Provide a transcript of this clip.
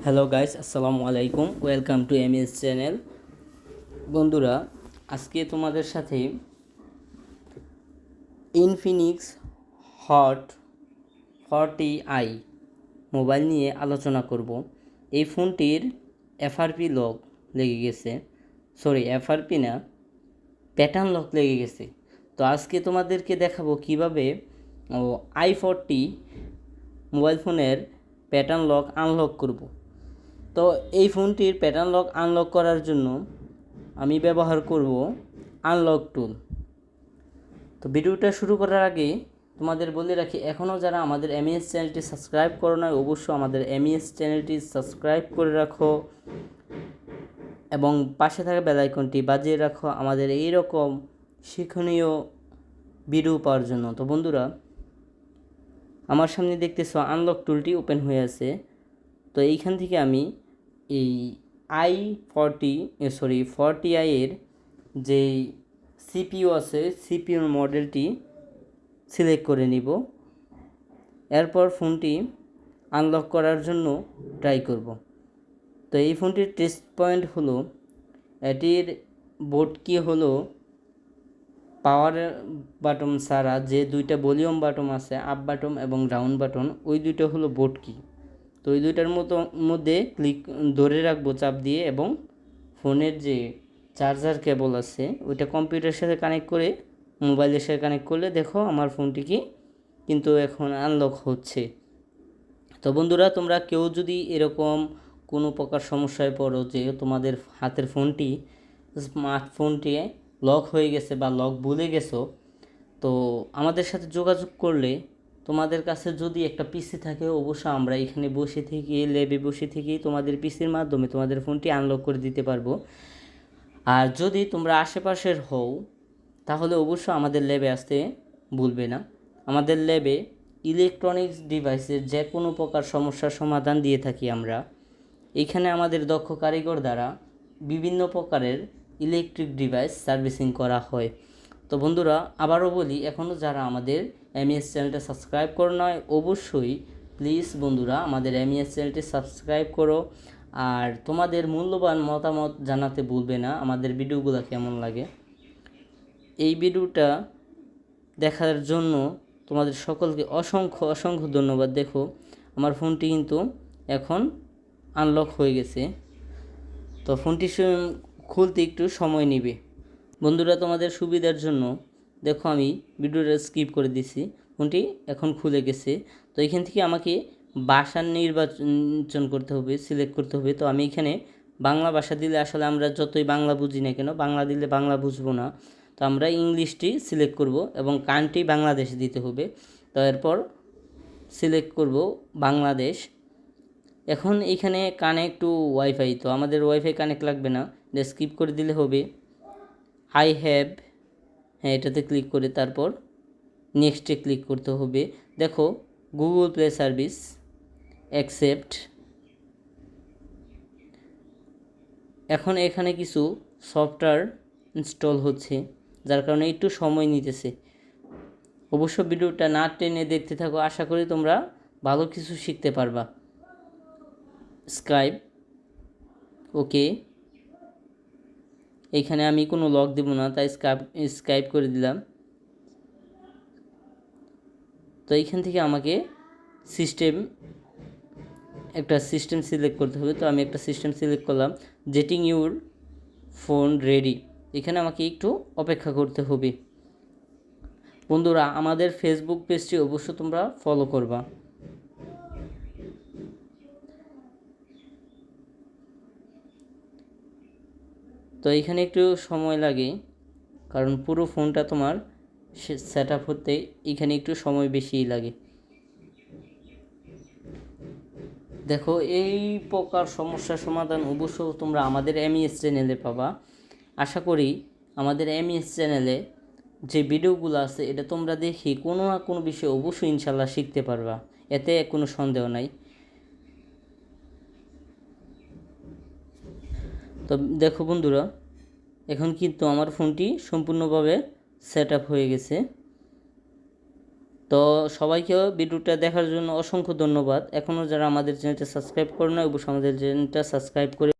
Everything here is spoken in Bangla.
হ্যালো গাইস আসসালামু আলাইকুম welcome to M S channel বন্ধুরা, আজকে তোমাদের সাথে Infinix hot forty I mobile নিয়ে আলোচনা করব। এই ফোনটির এফআরপি লক লেগে গেছে। সরি এফআরপি না প্যাটার্ন লক লেগে গেছে। তো আজকে তোমাদেরকে দেখাবো কীভাবে আই ফোরটি মোবাইল ফোনের প্যাটার্ন লক আনলক করব। তো এই ফোনটির প্যাটার্ন লক আনলক করার জন্য আমি ব্যবহার করব আনলক টুল তো ভিডিওটা শুরু করার আগে তোমাদের বলে রাখি, এখনও যারা আমাদের এমইএস চ্যানেলটি সাবস্ক্রাইব করো না অবশ্যই আমাদের এমইএস চ্যানেলটি সাবস্ক্রাইব করে রাখো এবং পাশে থাকা বেলাইকনটি বাজিয়ে রাখো। আমাদের এই রকম শিক্ষণীয় ভিডিও পাওয়ার জন্য। তো বন্ধুরা, আমার সামনে দেখতেছো আনলক টুলটি ওপেন হয়ে আছে। তো এইখান থেকে আমি এই আই ফর্টি সরি ফর্টি আইয়ের যেই সিপিইউ আছে সিপিইউর মডেলটি সিলেক্ট করে নিব। এরপর ফোনটি আনলক করার জন্য ট্রাই করব। তো এই ফোনটির টেস্ট পয়েন্ট হলো, এটির বোর্ড কি হলো পাওয়ার বাটন ছাড়া যে দুইটা ভলিউম বাটন আছে আপ বাটন এবং ডাউন বাটন ওই দুইটা হলো বোর্ড কি তো ওই দুইটার মতো, মধ্যে ক্লিক ধরে রাখব চাপ দিয়ে এবং ফোনের যে চার্জার কেবল আছে, ওইটা কম্পিউটারের সাথে কানেক্ট করে মোবাইলের সাথে কানেক্ট করলে দেখো আমার ফোনটি কি কিন্তু এখন আনলক হচ্ছে। তো বন্ধুরা, তোমরা কেউ যদি এরকম কোনো প্রকার সমস্যায় পড়ো যে তোমাদের হাতের ফোনটি স্মার্টফোনটি লক হয়ে গেছে বা লক ভুলে গেছো, তো আমাদের সাথে যোগাযোগ করলে তোমাদের কাছে যদি একটা পিসি থাকে, অবশ্যই আমরা এখানে বসে থেকে ল্যাবে বসে থেকেই তোমাদের পিসির মাধ্যমে তোমাদের ফোনটি আনলক করে দিতে পারব। আর যদি তোমরা আশেপাশের হও, তাহলে অবশ্যই আমাদের ল্যাবে আসতে ভুলবে না। আমাদের ল্যাবে ইলেকট্রনিক্স ডিভাইসের যে কোনো প্রকার সমস্যার সমাধান দিয়ে থাকি আমরা। এখানে আমাদের দক্ষ কারিগর দ্বারা বিভিন্ন প্রকারের ইলেকট্রিক ডিভাইস সার্ভিসিং করা হয়। তো বন্ধুরা, আবারও বলি এখনও যারা আমাদের এমইএস চ্যানেলটা সাবস্ক্রাইব করো নয় অবশ্যই প্লিজ বন্ধুরা, আমাদের এমইএস চ্যানেলটি সাবস্ক্রাইব করো। আর তোমাদের মূল্যবান মতামত জানাতে ভুলবে না, আমাদের ভিডিওগুলো কেমন লাগে। এই ভিডিওটা দেখার জন্য তোমাদের সকলকে অসংখ্য অসংখ্য ধন্যবাদ। দেখো, আমার ফোনটি কিন্তু এখন আনলক হয়ে গেছে। তো ফোনটি খুলতে একটু সময় নেবে। বন্ধুরা, তোমাদের সুবিধার জন্য দেখো আমি ভিডিওটা স্কিপ করে দিছি। ফোনটি এখন খুলে গেছে। তো এখান থেকে আমাকে ভাষার নির্বাচন করতে হবে সিলেক্ট করতে হবে। তো আমি এখানে বাংলা ভাষা দিলে আসলে আমরা যতই বাংলা বুঝি না কেন, বাংলা দিলে বাংলা বুঝব না। তো আমরা ইংলিশটি সিলেক্ট করব এবং কান্ট্রি বাংলাদেশ দিতে হবে। তো এরপর সিলেক্ট করব বাংলাদেশ। এখন এখানে কানেক্ট টু ওয়াইফাই তো আমাদের ওয়াইফাই কানেক্ট লাগবে না। স্কিপ করে দিলে হবে। আই হ্যাভ হ্যাঁ এটাতে ক্লিক করে তারপর নেক্সটে ক্লিক করতে হবে। দেখো গুগল প্লে সার্ভিস অ্যাকসেপ্ট এখন এখানে কিছু সফটওয়্যার ইনস্টল হচ্ছে, যার কারণে একটু সময় নিতেছে। অবশ্য ভিডিওটা না টেনে দেখতে থাকো, আশা করি তোমরা ভালো কিছু শিখতে পারবা। স্কাইপ ওকে এখানে আমি কোনো লক দেব না, তাই স্কাইপ স্কাইপ করে দিলাম। তো এইখান থেকে আমাকে সিস্টেম একটা সিস্টেম সিলেক্ট করতে হবে। তো আমি একটা সিস্টেম সিলেক্ট করলাম জেটিং ইউর ফোন রেডি এখানে আমাকে একটু অপেক্ষা করতে হবে। বন্ধুরা, আমাদের ফেসবুক পেজটি অবশ্য তোমরা ফলো করবা। তো এখানে একটু সময় লাগে, কারণ পুরো ফোনটা তোমার সেট আপ হতে এখানে একটু সময় বেশিই লাগে। দেখো, এই প্রকার সমস্যার সমাধান অবশ্য তোমরা আমাদের এমইএস চ্যানেলে পাবা। আশা করি আমাদের এমইএস চ্যানেলে যে ভিডিওগুলো আছে, এটা তোমরা দেখি কোনো না কোনো বিষয়ে অবশ্যই ইনশাল্লাহ শিখতে পারবা। এতে কোনো সন্দেহ নাই। তো দেখো বন্ধুরা, এখন কিন্তু আমার ফোনটি সম্পূর্ণভাবে সেট আপ হয়ে গেছে। তো সবাইকে ভিডিওটা দেখার জন্য অসংখ্য ধন্যবাদ। এখনও যারা আমাদের চ্যানেলটা সাবস্ক্রাইব করে না অবশ্যই আমাদের চ্যানেলটা সাবস্ক্রাইব করে